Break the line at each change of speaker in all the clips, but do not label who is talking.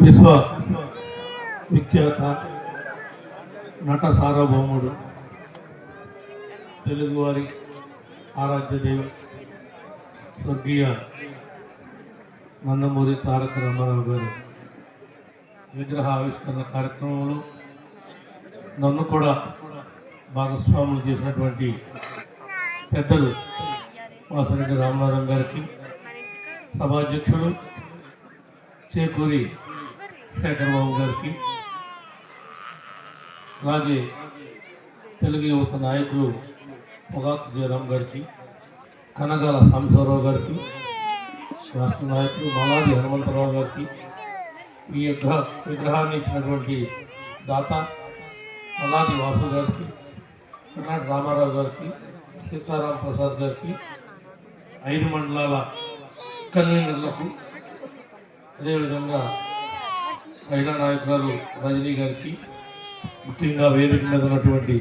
విశ్వ విఖ్యాత నట సార్వభౌముడు తెలుగువారి ఆరాధ్య దేవి స్వర్గీయ నందమూరి తారక రామారావు గారి విగ్రహ ఆవిష్కరణ కార్యక్రమంలో నన్ను కూడా భాగస్వాములు చేసినటువంటి పెద్దలు వాసరెడ్డి రామనాథం గారికి సభాధ్యక్షుడు చేకూరి శేఖరబాబు గారికి అలాగే తెలుగు యువత నాయకులు పొగాకు జయరాం గారికి కనగాల సాంబశివరావు గారికి రాష్ట్ర నాయకులు మలాది హనుమంతరావు గారికి ఈ యొక్క విగ్రహాన్ని ఇచ్చినటువంటి దాత మలాది వాసు గారికి కర్ణాటక రామారావు గారికి సీతారాం ప్రసాద్ గారికి ఐదు మండలాల కన్వీనర్లకు అదేవిధంగా మహిళా నాయకురాలు రజనీ గారికి ముఖ్యంగా వేదిక మీద ఉన్నటువంటి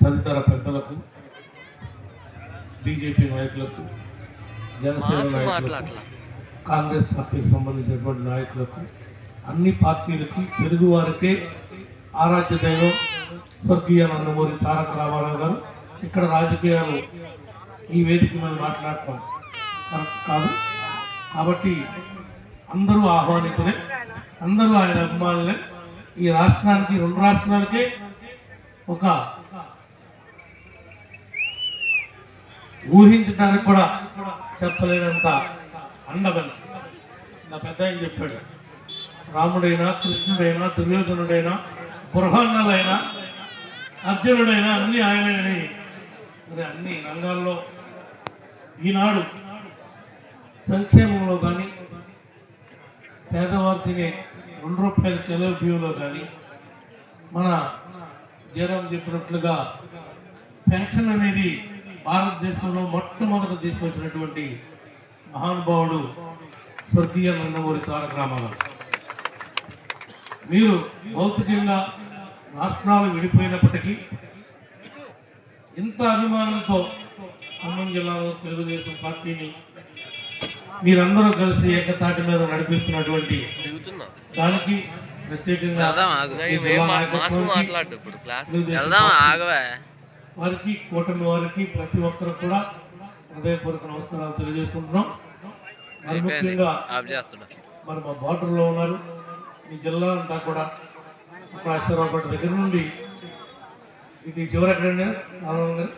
తదితర పెద్దలకు బీజేపీ నాయకులకు జనసేన నాయకులకు కాంగ్రెస్ పార్టీకి సంబంధించినటువంటి నాయకులకు అన్ని పార్టీలకి తెలుగు వారికే ఆరాధ్య దైవం స్వర్గీయ నందమూరి తారక రామారావు గారు ఇక్కడ రాజకీయాలు ఈ వేదిక మీద మాట్లాడటం కరెక్ట్ కాదు? కాబట్టి అందరూ ఆహ్వానితులే అందరూ ఆయన అభిమానులే. ఈ రాష్ట్రానికి రెండు రాష్ట్రాలకే ఒక ఊహించడానికి కూడా చెప్పలేనంత అండబలి నా పెద్ద ఆయన చెప్పాడు రాముడైనా కృష్ణుడైనా దుర్యోధనుడైనా బృహన్నలైనా అర్జునుడైనా అన్ని ఆయనని. మరి అన్ని రంగాల్లో ఈనాడు సంక్షేమంలో కానీ పేదవారు తినే రెండు రూపాయల కిలో బియ్యంలో కానీ మన జయరాం చెప్పినట్లుగా పెన్షన్ అనేది భారతదేశంలో మొట్టమొదట తీసుకొచ్చినటువంటి మహానుభావుడు స్వర్గీయ నందమూరి తారక రామారావు. మీరు భౌతికంగా రాష్ట్రాలు విడిపోయినప్పటికీ ఇంత అభిమానంతో ఖమ్మం జిల్లాలో తెలుగుదేశం పార్టీని మీరందరూ కలిసి ఏకతాటి మీద నడిపిస్తున్నటువంటి దానికి ప్రత్యేకంగా
మా-
వారికి కూటమి వారికి ప్రతి ఒక్కరు కూడా హృదయపూర్వక నమస్కారాలు తెలియజేసుకుంటున్నాం. మరి ముఖ్యంగా మరి మా బార్డర్లో ఉన్నారు. ఈ జిల్లా అంతా కూడా అక్కడ అశ్వరావుపేట దగ్గర నుండి ఇటు చివరి ఎక్కడండి రామరావు గారు